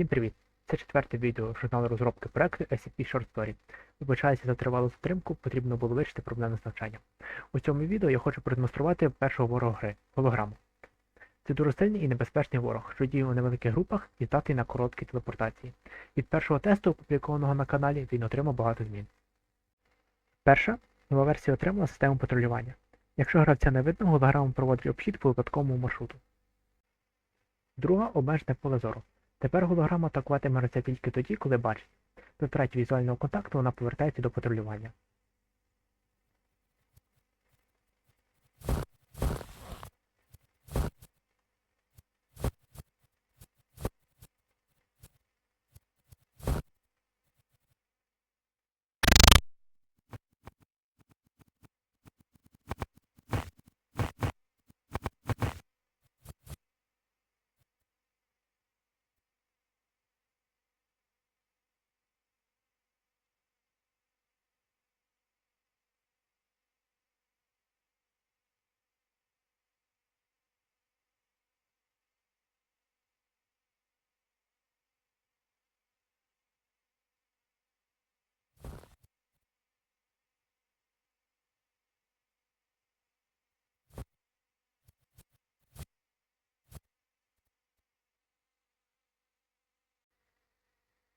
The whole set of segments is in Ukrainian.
Всім привіт! Це четверте відео журналу розробки проекту SCP Short Story. Вибачаюся за тривалу затримку, потрібно було вирішити проблеми з навчанням. У цьому відео я хочу продемонструвати першого ворога гри голограму. Це дуже сильний і небезпечний ворог, що діє у невеликих групах і здатний на короткі телепортації. Від першого тесту, опублікованого на каналі, він отримав багато змін. Перша нова версія отримала систему патрулювання. Якщо гравця не видно, голограма проводить обхід по випадковому маршруту. Друга обмежене поле зору. Тепер голограма атакуватиме тільки тоді, коли бачить. При втраті візуального контакту вона повертається до патрулювання.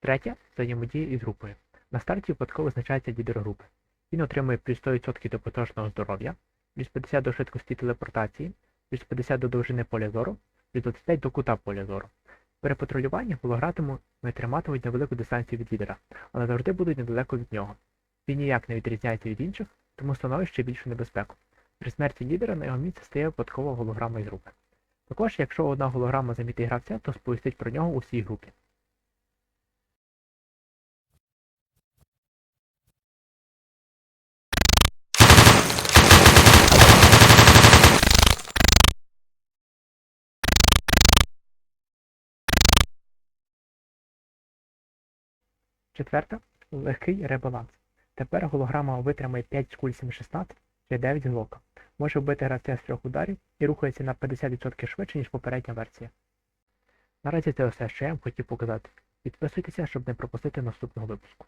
Третє взаємодія із групою. На старті випадково визначається лідер групи. Він отримує плюс 100% до поточного здоров'я, плюс 50 до швидкості телепортації, плюс 50 до довжини поля зору, плюс 25 до кута поля зору. При патрулюванні гологратиму триматимуть невелику дистанцію від лідера, але завжди будуть недалеко від нього. Він ніяк не відрізняється від інших, тому становить ще більшу небезпеку. При смерті лідера на його місце стає випадкова голограма із групи. Також, якщо одна голограма замітить гравця, то сповістить про нього усій групі. Четверта легкий ребаланс. Тепер голограма витримає 5 з куль 716 чи 9 глока. Може вбити гравця з трьох ударів і рухається на 50% швидше, ніж попередня версія. Наразі це все, що я вам хотів показати. Підписуйтеся, щоб не пропустити наступного випуску.